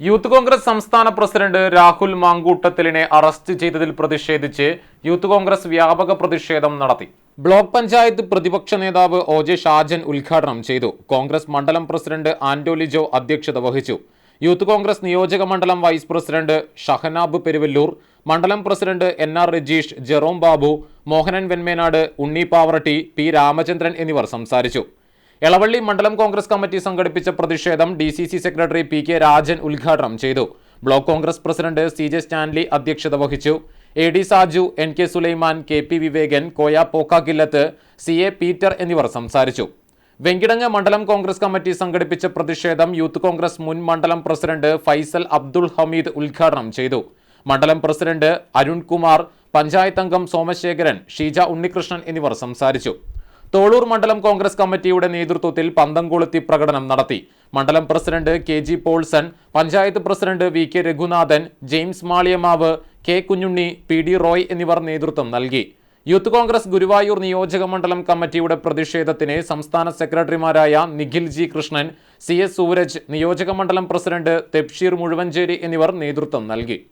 Youth Congress സംസ്ഥാന president Rahul മാങ്കൂട്ടത്തിലിനെ arrest ചെയ്തതിൽ പ്രതിഷേധിച്ച് യൂത്ത് കോൺഗ്രസ് വ്യാപക പ്രതിഷേധം നടത്തി. ബ്ലോക്ക് പഞ്ചായത്ത് പ്രതിപക്ഷ നേതാവ് ഒ ജെ ഷാജൻ ഉദ്ഘാടനം ചെയ്തു. കോൺഗ്രസ് മണ്ഡലം പ്രസിഡന്റ് ആന്റോ ലിജോ അധ്യക്ഷത വഹിച്ചു. യൂത്ത് കോൺഗ്രസ് നിയോജക മണ്ഡലം വൈസ് പ്രസിഡന്റ് ഷഹനാബ് പെരുവല്ലൂർ മണ്ഡലം president N R Rajeesh Jerome Babu Mohanan Venmenad Unni Pavaratty P Ramachandran എന്നിവർ സംസാരിച്ചു. എളവള്ളി മണ്ഡലം കോൺഗ്രസ് കമ്മിറ്റി സംഘടിപ്പിച്ച പ്രതിഷേധം D secretary P K Rajan ഉദ്ഘാടനം ചെയ്തു. Block Congress president C J Stanley അധ്യക്ഷത വഹിച്ചു. A D Saju N K Sulaiman K P Vivekan Koya Pokkakillath C A Peter എന്നിവർ സംസാരിച്ചു. വെങ്കിടങ്ങ് മണ്ഡലം കോൺഗ്രസ് കമ്മിറ്റി സംഘടിപ്പിച്ച പ്രതിഷേധം യൂത്ത് കോൺഗ്രസ് മുൻ മണ്ഡലം പ്രസിഡന്റ് ഫൈസൽ അബ്ദുൾ ഹമീദ് ഉദ്ഘാടനം ചെയ്തു. മണ്ഡലം പ്രസിഡന്റ് അരുൺകുമാർ പഞ്ചായത്ത് അംഗം സോമശേഖരൻ ഷീജ ഉണ്ണികൃഷ്ണൻ എന്നിവർ സംസാരിച്ചു. തോളൂർ മണ്ഡലം കോൺഗ്രസ് കമ്മിറ്റിയുടെ നേതൃത്വത്തിൽ പന്തംകൊളുത്തി പ്രകടനം നടത്തി. മണ്ഡലം president K G Polson panchayat president V K Raghunathan James Maliyamavu K Kunhunni P D Roy എന്നിവർ നേതൃത്വം നൽകി. യൂത്ത് കോൺഗ്രസ് ഗുരുവായൂർ നിയോജക മണ്ഡലം കമ്മിറ്റിയുടെ പ്രതിഷേധത്തിന് സംസ്ഥാന സെക്രട്ടറിമാരായ Nikhil G Krishnan C S Sooraj നിയോജക മണ്ഡലം പ്രസിഡന്റ് തെപ്ഷീർ മുഴുവഞ്ചേരി എന്നിവർ നേതൃത്വം നൽകി.